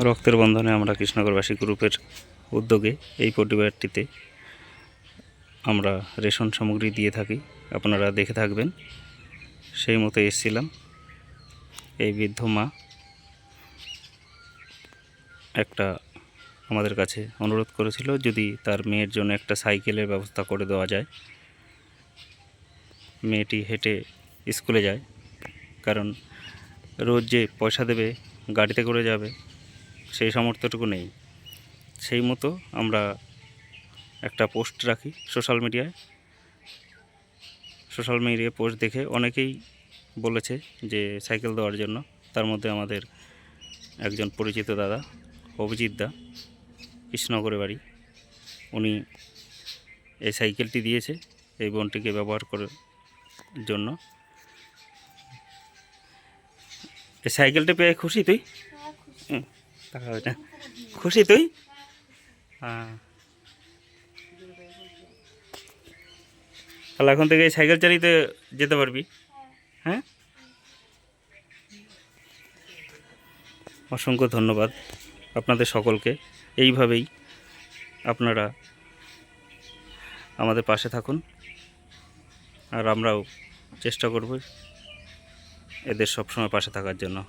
রক্তের বন্ধনে আমরা কৃষ্ণনগরবাসী গ্রুপের উদ্যোগে এই পরিবারটিতে আমরা রেশন সামগ্রী দিয়ে থাকি। আপনারা দেখে থাকবেন। সেই মতো এসেছিলাম। এই বৃদ্ধ মা একটা আমাদের কাছে অনুরোধ করেছিল যদি তার মেয়ের জন্য একটা সাইকেলের ব্যবস্থা করে দেওয়া যায়। মেয়েটি হেঁটে স্কুলে যায়। কারণ রোজ যে পয়সা দেবে, গাড়িতে করে যাবে সেই সামর্থ্যটুকু নেই। সেই মতো আমরা একটা পোস্ট রাখি সোশ্যাল মিডিয়ায়। সোশ্যাল মিডিয়ায় পোস্ট দেখে অনেকেই বলেছে যে সাইকেল দেওয়ার জন্য। তার মধ্যে আমাদের একজন পরিচিত দাদা অভিজিৎ দা কৃষ্ণনগরে বাড়ি। উনি এই সাইকেলটি দিয়েছে এই বোনটিকে ব্যবহার করার জন্য। এই সাইকেলটা পেয়ে খুশি তুই? হুম, খুশি তুই? হ্যাঁ। তাহলে এখন থেকে সাইকেল চালিয়ে যেতে পারবি। হ্যাঁ? অসংখ্য ধন্যবাদ আপনাদের সকলকে। এইভাবেই আপনারা আমাদের পাশে থাকুন। আর আমরাও চেষ্টা করব এদের সবসময় পাশে থাকার জন্য।